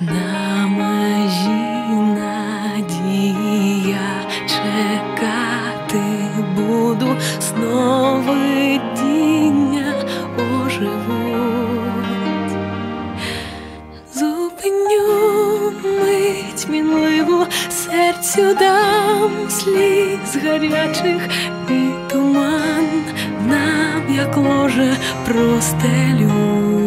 На межі надія чекати буду сновидіння оживуть. Зупиню мить серцю дам сліз гарячих і туман нам, як ложе простелю.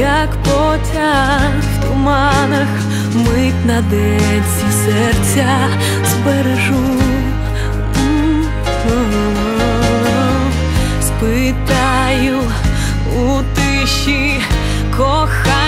Як потяг в туманах, мить на деці серця збережу. Спитаю у тиші кохання,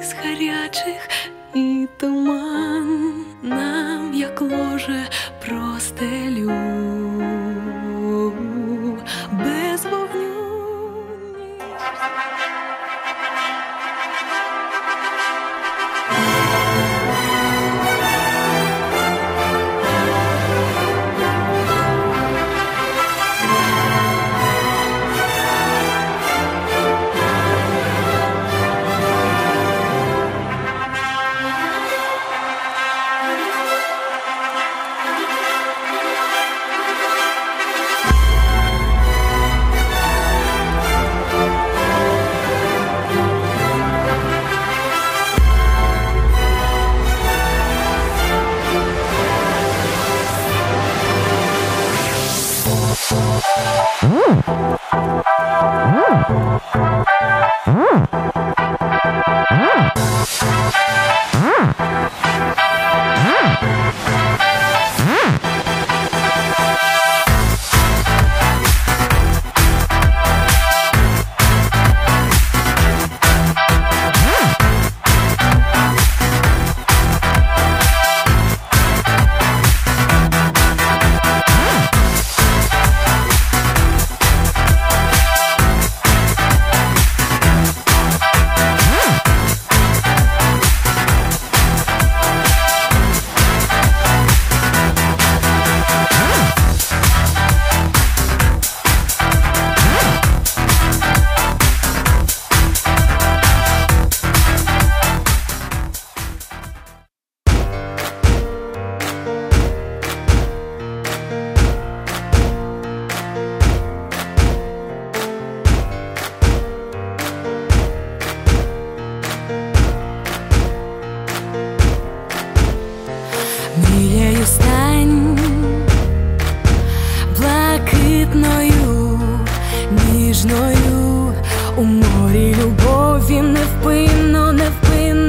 із гарячих і туман.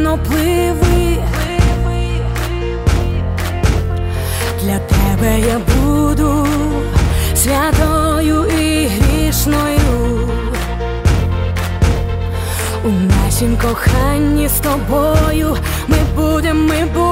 Невпинно пливи. Для тебе я буду святою і грішною. У нашім коханні з тобою ми будем, ми будем